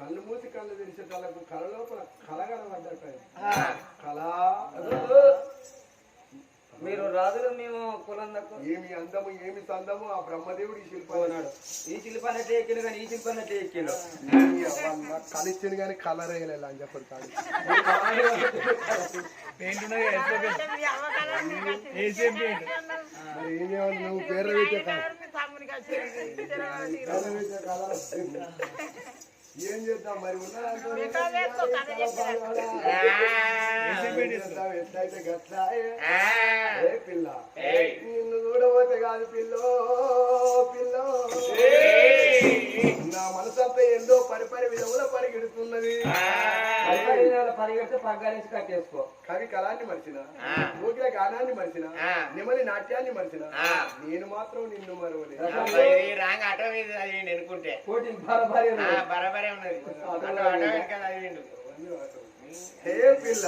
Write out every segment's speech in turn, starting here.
కళ్ళు మూసి కళ్ళు తెరిచేటాలకు కళ లోపల కలగలబడ్డట్టు కళ. మీరు రాజులు మేము కులం తక్కువ ఏమి అందము ఏమి సందము ఆ బ్రహ్మదేవుడు ఈ శిల్పం పోనాడు. ఈ శిల్పాన్ని ఎట్లా ఎక్కిండు కానీ ఈ శిల్పాన్ని ఎట్లా ఎక్కిండు కలిచ్చింది కానీ కలర్ వేయలేదు అని కాదు మరి ఏమేమో నువ్వు పేరు వేసే కలర్. ఏం చేద్దాం మరి? ఉన్నదంతా గట్లా ఏ పిల్ల. నిన్ను చూడబోతే కాదు పిల్లో పిల్లో. నా మనసంతా ఎందో పరిపరి విధముల పరిగెడుతున్నది. పరిగెడితే పగ్గాలేసి కట్టేసుకో. కవి కళాన్ని మరిచిన మూగిల గానాన్ని మరిచిన నిమలి నాట్యాన్ని మరిచిన. నేను మాత్రం నిన్ను మరవలే రాంగ్ ఆటో మీద చదివిండు ఎనుకుంటే. కోటి బరబరి ఆ, బరాబరే ఉన్నది. వెనక చదివిండు. హే పిల్ల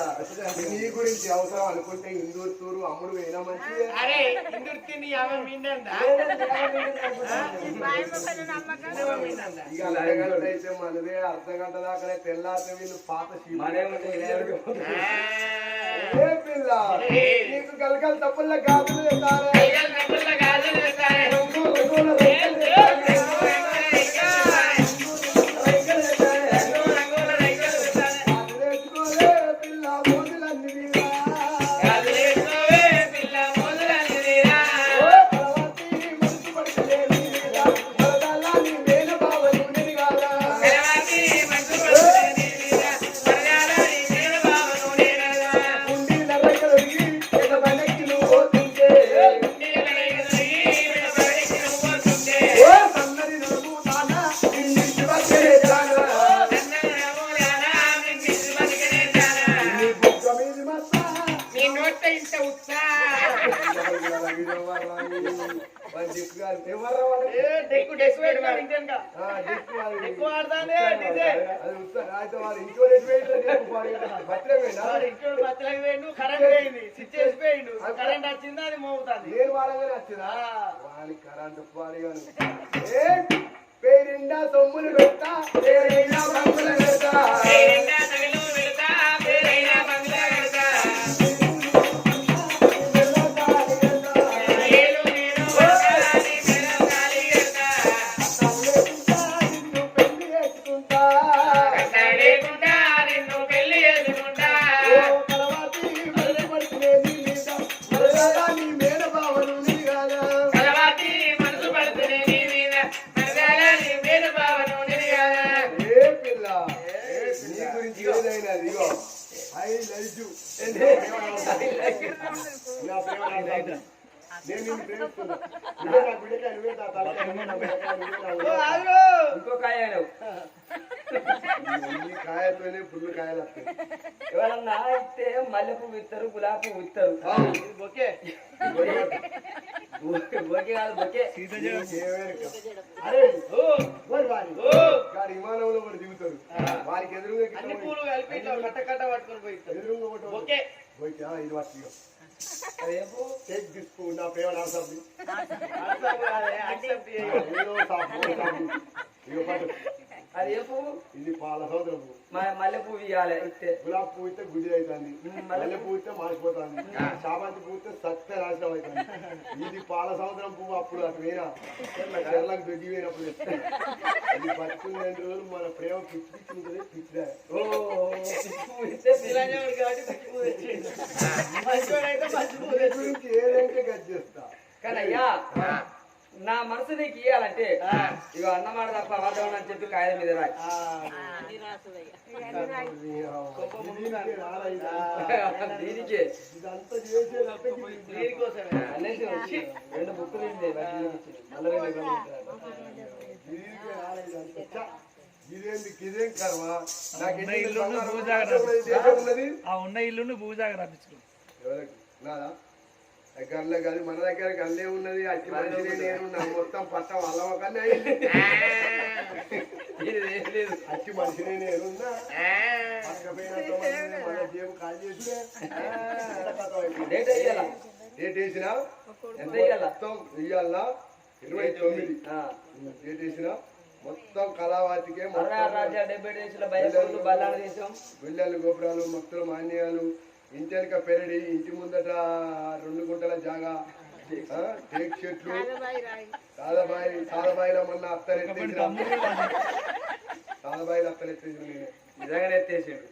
నీ గురించి అవసరం అనుకుంటే ఇందూరు తూరు అమ్ముడు వేయనా మంచిదే? అరే ఇందుర్తి నీ అవ మిండందా? ఇక మనదే అర్ధ గంట దాకానే తెల్లారితే వీళ్ళు పాత ఏ పిల్ల నీకు గలగల తప్పుల గాజులు వేస్తారే. రేఖలు వేస్తారే. Hallelujah. కరెంట్ పోయింది స్విచ్ వేసి పోయిండు. కరెంట్ వచ్చింది అది మోగుతుంది. నేను వాడగానే వచ్చినా వాడి కరెంటు పేరిండా సొమ్ములు పెడతా పేరిండా పెడతా. కాయతోనే ఫుల్ కాయలు వస్తాయి ఎవరన్నా ఇస్తే మల్లె పువ్వు ఇస్తారు గులాబీ పువ్వు ఇస్తారు ఓకే బొకే. కాదు అరే విమానంలో దిగుతారు. వారికి ఎదురుగా అన్ని పూలు కలిపి కట్ట కట్ట పట్టుకొని పోయి ఎదురుగా ఇది వచ్చి రేపు టేక్ దిస్ ఫుడ్ నా ప్రేమ నా సబ్బి యాక్సెప్ట్ ఏదో సాపు, ఓ సాపు. ఇగో పట్టు. అది ఏ పువ్వు ఇది పాల సముద్రం పువ్వు మ- మల్లె పువ్వు ఇవ్వాలి ఇస్తే గులాబీ పువ్వు ఇస్తే గుడి అవుతుంది మల్లె పువ్వు ఇస్తే మాసిపోతుంది చామంతి పువ్వు ఇస్తే సత్య నాశనం అవుతుంది ఇది పాల సముద్రం పువ్వు అప్పుడు అటు వేరా కేరళకు దొడ్డి పోయినప్పుడు ఇస్తే. అది పట్టుకున్న రెండు రోజులు మన ప్రేమ పిచ్చి పిచ్చి ఉంటుంది పిచ్చిదా. నీ గురించి ఏదంటే గది చేస్తా. కానీ అయ్యా నా మనసు నీకు ఇయ్యాలంటే ఇక అన్నమాట తప్ప అబద్ధం అని చెప్పి కాయల మీద రాయి. దీనికి. దీనికోసమే. రెండు బుక్కులు. మళ్ళీ ఆ ఉన్న ఇల్లును భూజాగా రప్పించుకో ఎవరికి? నాదా? దగ్గరలో కాదు మన దగ్గర గల్లే ఉన్నది నేను నా మొత్తం పట్టం లేదు. అట్టి మనిషినే నేనున్నా మన జేబు కాల్ డేట్ వేసినా? ఎంత ఇయ్యాల ఇరవై తొమ్మిది. వేసినా మొత్తం కళావాతికే మొత్తం బల్లాల గోపురాలు భక్తులు మాన్యాలు ఇంటి వెనక పెరడి ఇంటి ముందట రెండు గుంటల జాగా ఆ, టేక్ చెట్లు సాదబాయి సాదబాయిలో మొన్న అత్తరెత్తేసిన సాదబాయిలో అత్తరెత్తేసిన నేను. నిజంగానే ఎత్తేసాడు.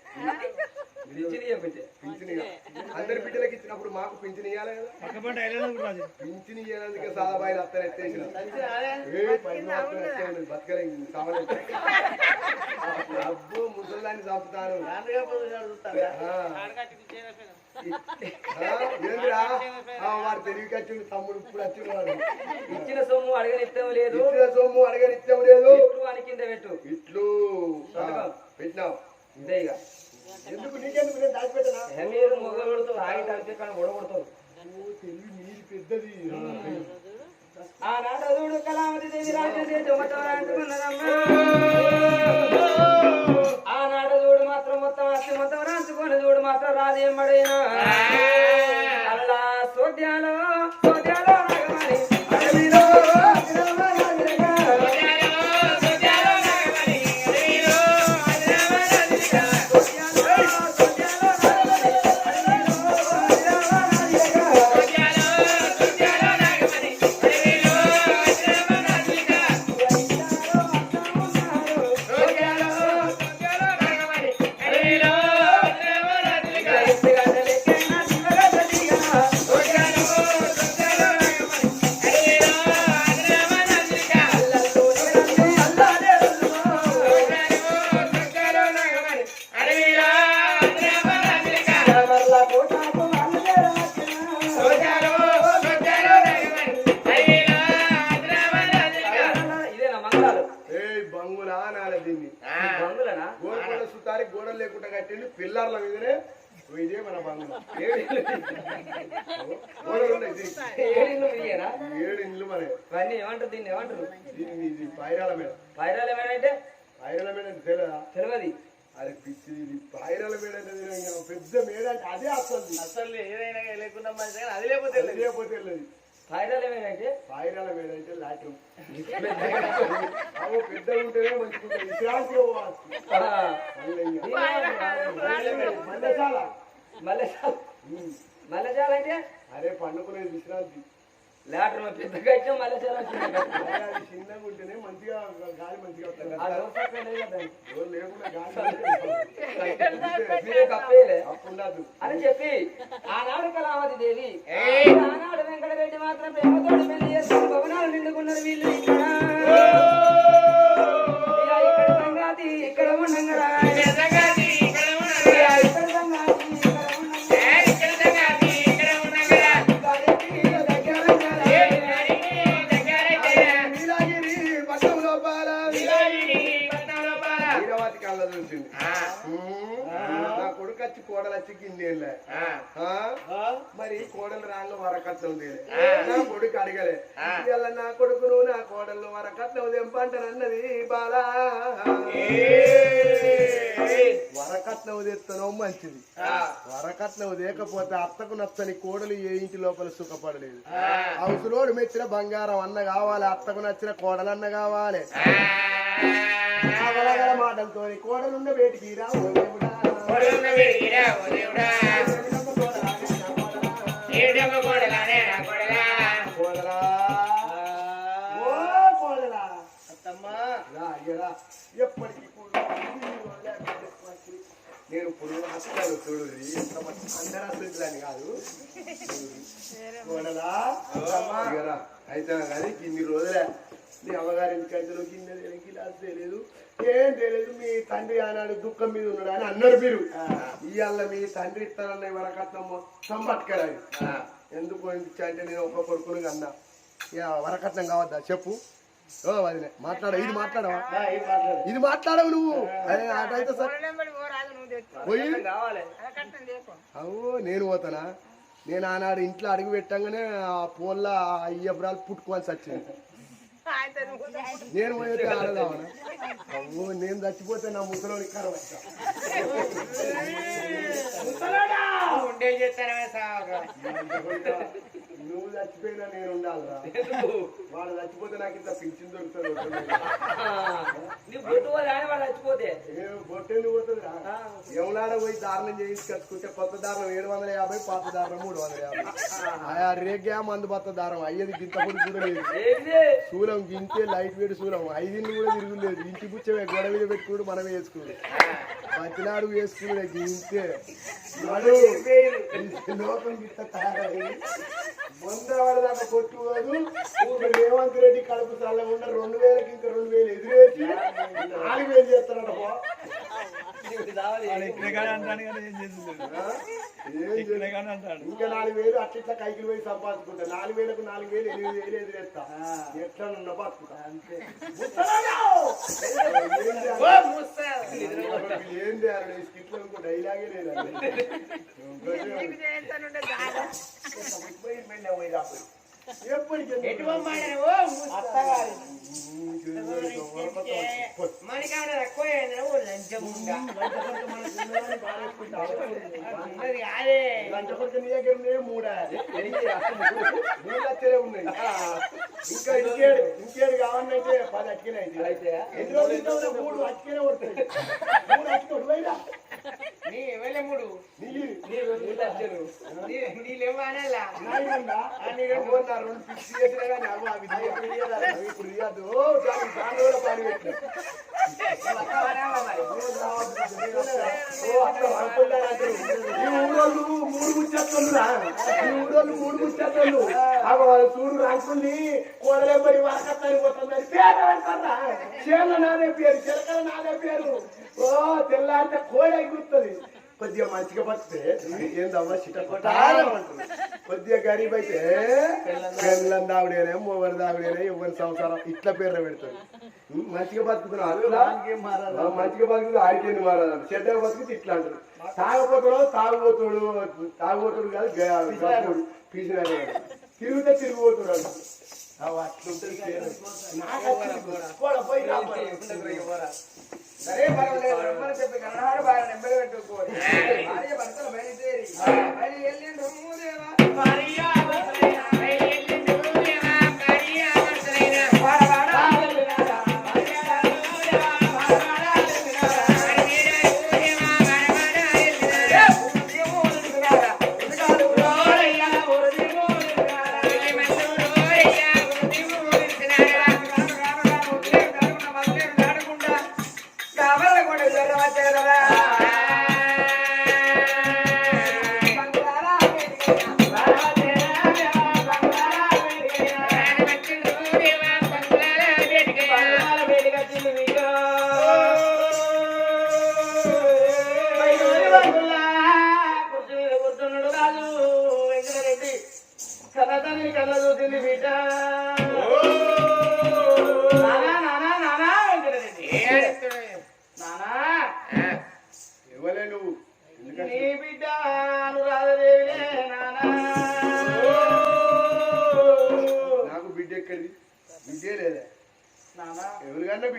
అందరి బిడ్డలకి ఇచ్చినప్పుడు మాకు పింఛన్ ఇవ్వాలి కదా. పింఛన్ ఇవ్వడానికి సాదబాయిలో అత్తరెత్తేసిన ఏ పైన మాత్రం ఎత్తే ఉన్నది, బతకలేదు, సావలేదు. అబ్బో ముసలాన్ని చంపుతారు. రాండ్రగా పోతున్నాడు చూస్తారా? ఆ. ఆ, ఏందిరా? ఆ, వాడు తెలివి కచ్చిండు తమ్ముడు ఇప్పుడు వచ్చిండు ఇచ్చిన సొమ్ము అడగనిస్తాం లేదు. ఇచ్చిన సొమ్ము అడగనిత్యం లేదు. ఇట్లు అని కింద పెట్టు. ఇట్లు పెట్టినావు ఇదే ఇక. మీరు మొగలు ఆగి తడితే కానీ నీది పెద్దది. ఆనాడు చూడు కళావతి దేవి రాజ్యం మొత్తం రాంచుకున్నదమ్మా ఆనాడు చూడు మాత్రం మొత్తం అత్తి మొత్తం రాంచుకొని చూడు మాత్రం రాజేమ్మడైనా. అల్లా సోద్యాలో కట్టిండు పిల్లర్ల మీదనే ఇదే మన మీయేనా ఏడు ఇండ్లు మన ఇవన్నీ ఏమంటారు దీన్ని? ఏమంటారు? ఇది పైరాల ఏమైనా పైరాల మీద అంటే? తెలియదా తెలియదు అరే పిచ్చి ఇది పైరాల మేడ పెద్ద మేడ అంటే అదే అసలు అసలు ఏదైనా లేకుండా మంచి అది లేకపోతే లేకపోతే పైరాల మేడ అంటే లాట్రూమ్ అవు పెద్ద ఉంటేనే మంచిగా విశ్రాంతిలో. మల్లెజాల ఉమ్. మల్లెజాల అంటే అరే పండుకునేది విశ్రాంతి లాటర్ పెద్ద కట్టం మల్లెజాల అరే అది చిన్నగా ఉంటేనే మంచిగా గాలి మంచిగా వస్తుంది. అని చెప్పి ఆనాడు కళావతి దేవి ఆనాడు వెంకటరెడ్డి మాత్రం ప్రేమతోడు పెళ్ళి భవనాలు నిండుకున్నారు వీళ్ళు ఇక్కడ. ఇక ఇక్కడ సంగాతి ఇక్కడ ఉండంగా కోడలు వచ్చి కిందేళ్ళే మరి కోడలు రాళ్ళు వరకట్నం నా కొడుకు అడగలే. ఇవాళ నా కొడుకును నా కోడలు వరకట్నం తెంపంటానన్నది బాలా. వరకట్నం తెస్తానో మంచిది. వరకట్నం లేకపోతే అత్తకు నచ్చని కోడలు ఏ ఇంటి లోపల సుఖపడలేదు. అవసరోడు మెచ్చిన బంగారం అన్న కావాలి అత్తకు నచ్చిన కోడలు అన్న కావాలి. మాటలతో కోడలున్న వేటికి రా ఓ దేవుడా. కోడలా. ఓ కోడలా. అత్తమ్మా రా, ఇక రా. ఎప్పటికీ. నేను ఇప్పుడు అసలు చూడు ఎంత మంచి అందరూ అసలు కాదు. కోడలా. అయితే కానీ ఇన్ని రోజులే నీ అమ్మగారి ఇంటికి గిన్నె గిలాస్ తెలియదు ఏం తెలియదు మీ తండ్రి ఆనాడు దుఃఖం మీద ఉన్నాడు అని అన్నారు మీరు. ఇవాళ మీ తండ్రి ఇస్తానన్న వరకట్నం మొత్తం పట్టుకెళ్ళాలి. ఎందుకు ఇచ్చా అంటే నేను ఒక కొడుకుని అన్నా ఇక వరకట్నం కావద్దా? చెప్పు. ఓ వదిలే. మాట్లాడ. ఇది మాట్లాడవా? ఇది మాట్లాడవు నువ్వు. అదే అటైతే సార్. పోయి. కావాలి. అవు నేను పోతానా? నేను ఆనాడు ఇంట్లో అడుగు పెట్టంగానే ఆ పోల్ల అయ్యబ్రాలు పుట్టుకోవాల్సి వచ్చింది. నేను పోయితే ఆడదావనా అవ్వు నేను చచ్చిపోతే నా ముసలోని కరం వచ్చా? ఉండే చేస్తానమే సాగు నువ్వు చచ్చిపోయినా నేను ఉండాలిరా. వాడు చచ్చిపోతే నాకు ఇంత పింఛన్ దొరుకుతుంది నీ బొట్టు వాళ్ళు ఆయన వాళ్ళు చచ్చిపోతే. బొట్టెందుకు పోతుందిరా? ఎవలాడ పోయి దారుణం చేయించి కట్టుకుంటే కొత్త దారుణం ఏడు వందల యాభై పాత దారుణం మూడు వందల యాభై. ఆయా రేగ్గా మందు బత్త దారం అయ్యేది గింత పొడి కూడా లేదు. శూలం గింతే లైట్ వెయిట్ శూలం ఐదింటి కూడా తిరుగులేదు. ఇంటి పుచ్చమే గొడ మీద పెట్టుకుని మనమే వేసుకున్నాడు పచ్చినాడు వేసుకున్నాడు గింతే. లోకం గిట్ట తయారై వంద దాకా ఊరు రేవంత్ రెడ్డి కడుపు చల్ల ఉన్న రెండు వేలకి ఇంకా రెండు వేలు ఎదురేసి నాలుగు వేలు. చేస్తాడట ఇంకా నాలుగు వేలు అట్లా ఇట్లా కైకిలు పోయి సంపాదించుకుంటా. నాలుగు వేలకు నాలుగు వేలు ఎనిమిది వేలు ఎదురేస్తా ఎట్లా ఉన్న బతుకుతా? ఏం చేయాలి? ఏం చేయాలి? ఈ స్కిట్లో ఇంకో డైలాగే లేదు ఎప్పటికీ మనకాడ తక్కువ ఓ లంచం నీ దగ్గర ఉన్నాయి మూడా మూడు లక్షలే ఉన్నాయి. ఇంకా ఇంకేడు ఇంకేడు కావాలంటే పది అట్కినే అయితే? ఎన్ని రోజులు ఇస్తావురా? మూడు అట్కినే మూడు అట్కి వదిలేయరా? నీ వెళ్ళముడు నీళ్ళు నీ మూడు ముచ్చట్లురా. ఈ ఊరోళ్ళు మూడు ముచ్చట్లు అగో వాళ్ళ చూడు రాసుకుంది కోడలే మరి వరకత్తాని పోతుందని పేరు అంటారా చేల నాదే పేరు చిలకల నాదే పేరు. ఓ తెల్లారితే కోడ ఎగురుతుంది కొద్దిగా మంచిగా బతితే ఏందమ్మా చిట్టకొట్టాలి కొద్దిగా గరీబ్ అయితే పెళ్ళం దావిడేనే మూవర్ దావిడేనే ఎవరి సంసారం ఇట్లా పేర్లు పెడతాడు మంచిగా బతుకుతున్నావు మంచిగా బతుకుతుంది ఆడికేంది మారాలి చెడ్డ బతుకుతుంది ఇట్లా అంటారు తాగపోతాడు తాగుపోతాడు తాగుపోతాడు కాదు పీసినాడు తిరిగితే తిరిగిపోతాడు. నాకు సరే పర్వాలేదు. రమ్మని చెప్పి కన్నాడు బాగా నెంబర్ పెట్టుకోవాలి భార్య భర్తలు బయలుదేరి. బయలు వెళ్ళిండ్రు దేవా.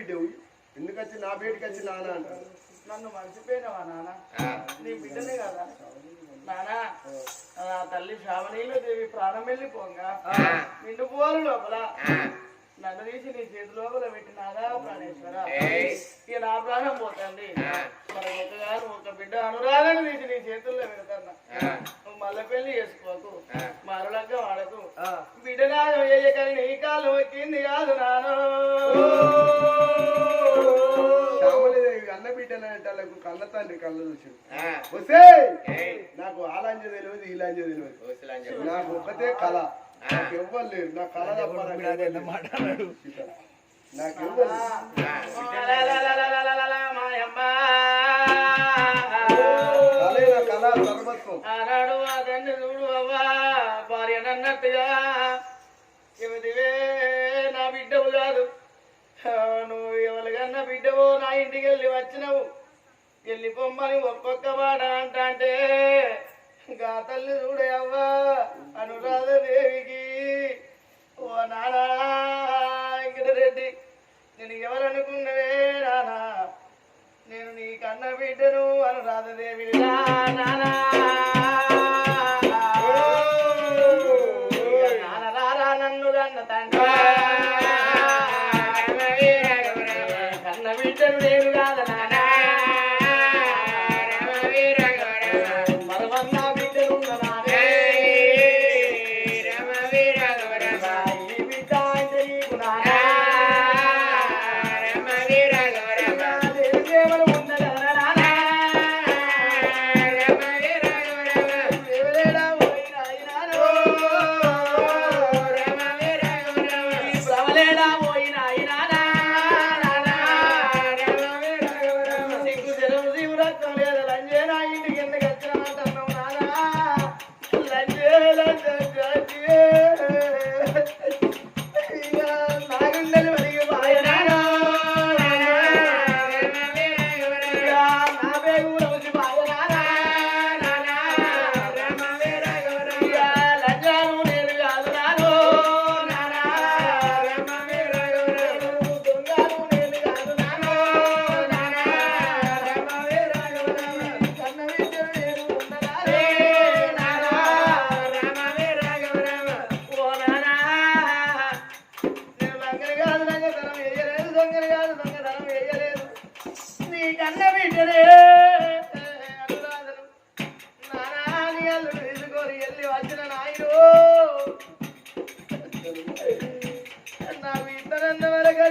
బిడ్డవు. ఎందుకు వచ్చి నా బయటికి వచ్చి నాన్న అంటారు? నన్ను మర్చిపోయినావా నానా? నీ బిడ్డనే కదా. నానా నా తల్లి శ్రావణీలో దేవి ప్రాణం వెళ్ళిపోగా. నిండు పోలు లోపల. నన్ను తీసి నీ చేతి లోపల పెట్టినాదా ప్రాణేశ్వర. ఇక నా ప్రాణం పోతుంది మన ఒక్కగాను ఒక బిడ్డ అనురాధను తీసి నీ చేతుల్లో పెడతాను. నువ్వు మళ్ళీ పెళ్ళి చేసుకోకు. మరలక్క వాడకు బిడ్డ నాదు వేయకని నీ కాలు ఎక్కింది కాదు నాను శ్యామలేదేవి అన్న బిడ్డన అంటే వాళ్ళకు కన్న తండ్రి కళ్ళ చూసి వస్తే నాకు ఆలాంజ తెలియదు ఈలాంజ తెలియదు నాకు ఒక్కతే కళ. నాకు ఎవ్వరు లేరు నా కళ. మాట్లాడాడు నాకు ఎవ్వరు లేరు. కళే సర్వత్వం ఆనాడు చూడు అవ్వా భార్య నన్నట్టుగా చెబుతివే నా బిడ్డవు కాదు ఆ, నువ్వు ఎవరికన్నా బిడ్డవో నా ఇంటికి వెళ్ళి వచ్చినవు వెళ్ళి పొమ్మని ఒక్కొక్క మాట అంట అంటే ఇంకా తల్లి చూడే అవ్వా అనురాధదేవికి ఓ నానా వెంకటరెడ్డి నేను ఎవరనుకున్నవే నానా? నేను నీ కన్న బిడ్డను అనురాధదేవి నానా?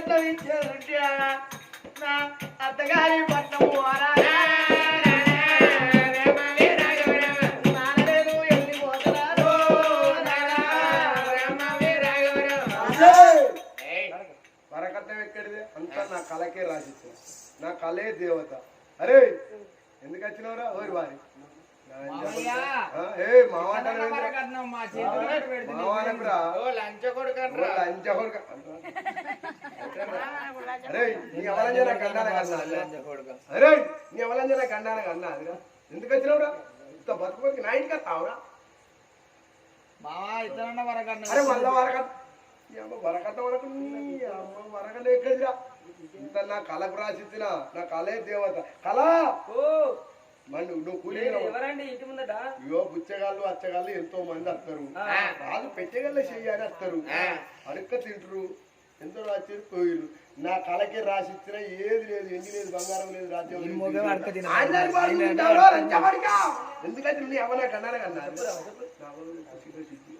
వరకట్ల ఇచ్చారు నా అత్తగారి పట్నం వెళ్ళిపోతున్నారు వరకట్నం ఎక్కడిది అంతా నా కళకే రాసిచ్చిన నా కళే దేవత అరే ఎందుకు వచ్చినవరా ఓరి వారి లంచ కొడుకన్రా లంచ కొడుక అరే నీ కండాన కన్నా. అరే నీ ఎవరంజన కండాన కన్నా. అదిరా. ఎందుకు వచ్చినవురా? ఇంత బతుకు నా ఇంటికి వస్తావురా? మావా ఇద్దరన్న వరకన్న అరే మళ్ళా వరకట్ నీ అమ్మ వరకట్ట వరకు నీ అమ్మ వరకట్ట ఎక్కడిరా ఇంత నా కళకు నా కళే దేవత. కళ! ఓ! నువ్వు కూలి ఎవరండి ఇంటి ముందట? బుచ్చగాళ్ళు అచ్చగాళ్ళు ఎంతో మంది వస్తారు రాజు పెట్టగల్ల చెయ్యాలి వస్తారు. అడుక్క తింటారు. ఎంతో వచ్చారు పోయిరు నా కళకే రాసిచ్చిన ఏది లేదు ఎండి లేదు బంగారం లేదు రాజ్యం. ఎందుకంటే నువ్వు ఎవరైనా కన్నాను కన్నా నా వల్ల ఖుషిగా సిద్ధి.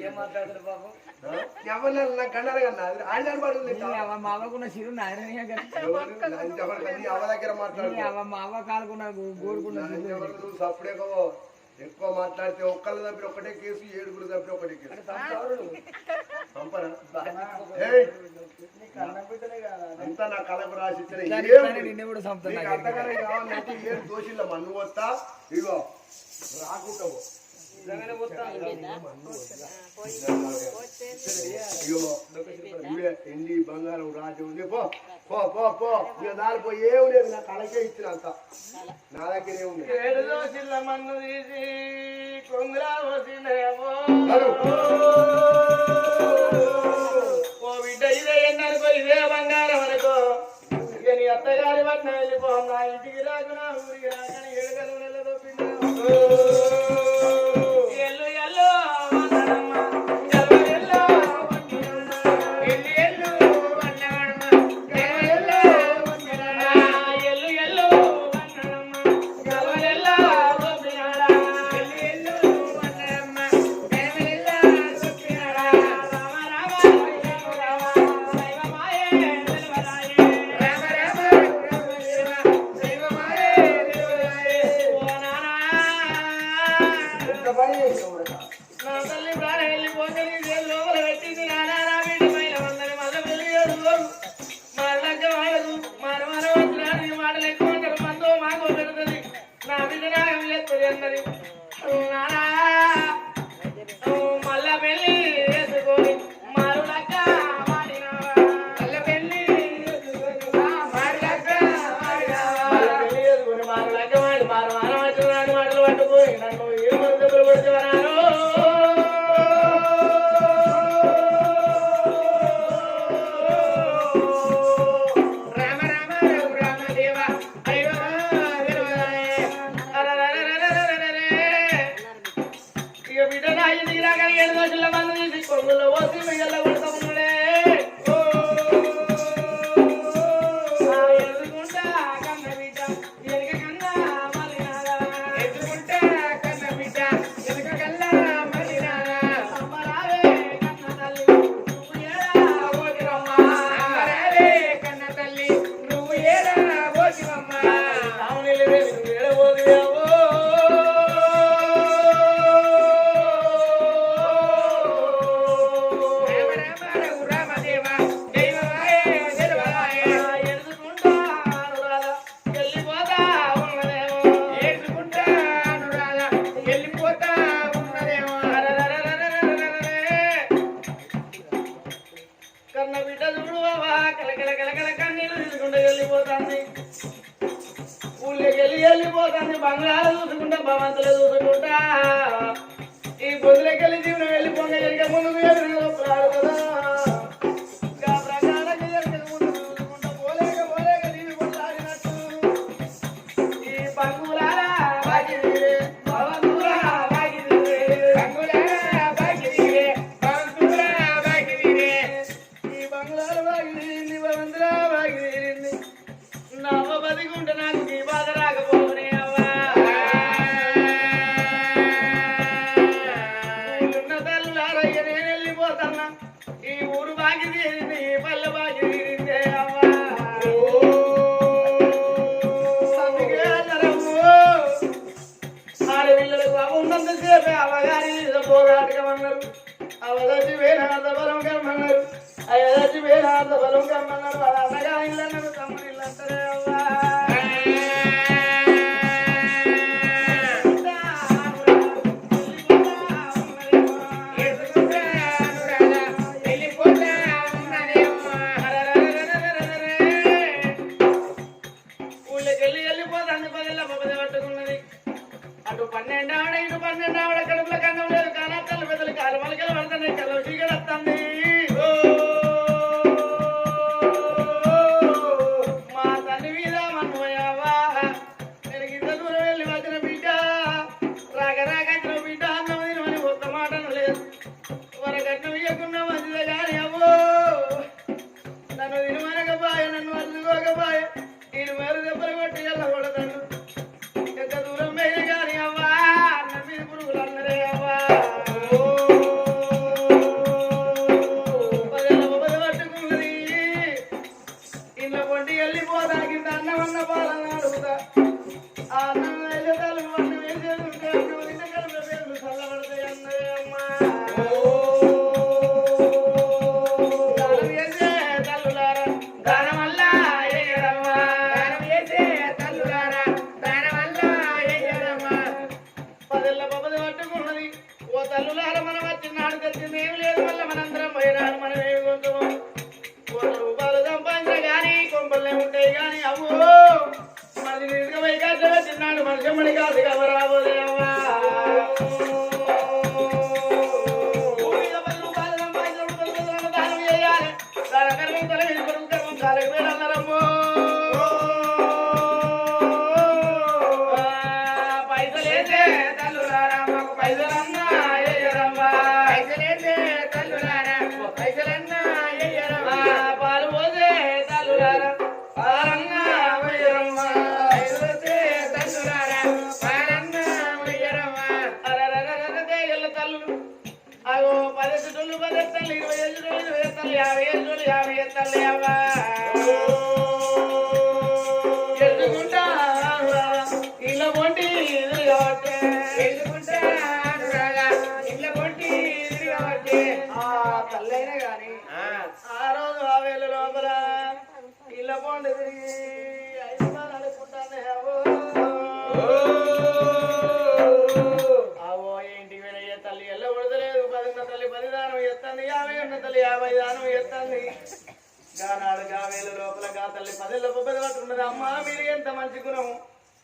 ఏం మాట్లాడతారు పాపం? ఆ? ఎవరినా నా కన్నాను కన్నా. మావకున్న చిరు నాయన దగ్గర? మాట్లాడు మావ. ఎక్కువ మాట్లాడితే ఒక్కళ్ళు తప్పి ఒకటే కేసు ఏడుగురు తప్పి ఒకటే కేసు. పంపరా ఏయ్, అంతా నా కళకు రాసిచ్చిన ఏం? నిన్న కూడా నీకు అర్థగానే కావాలంటే ఏం దోషిల్ల? మన్ను వస్తా ఇగో రాకుంటావు ఇగో ఇవే ఎండి బంగారం రాజు ఉంది. పో. పో పో పో. ఇక దానిపో ఏం లేదు. నా కళకే ఇచ్చిన అంత నా దగ్గరే దోషుల మన్ను తీసి కొంగులా. ఓ బిడ్డ ఇదే ఎన్ననుకో ఇదే బంగారం అనుకో. ఇక నీ అత్తగారి పట్ల వెళ్ళిపో నా ఇంటికి రాకునా ఊరికి రాకని ఏడుగలు నెలతో ఎల్లు ఎంత మంచి గుణం?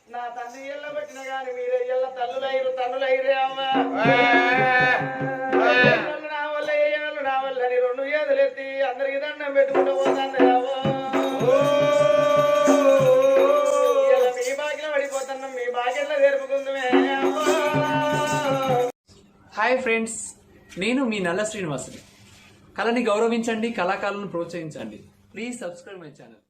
నా తండ్రి ఎల్ల పెట్టిన గాని మీరే ఎల్ల తల్లులైరు తన్నులైరే అమ్మా నా వల్ల ఏ నా వల్ల అని రెండు ఏదులెత్తి అందరికి దండం పెట్టుకుంటూ పోతాను మీ పడిపోతున్నాం మీ హాయ్ ఫ్రెండ్స్ నేను మీ నల్ల శ్రీనివాసుని. కళని గౌరవించండి కళాకారులను ప్రోత్సహించండి. Please subscribe my channel.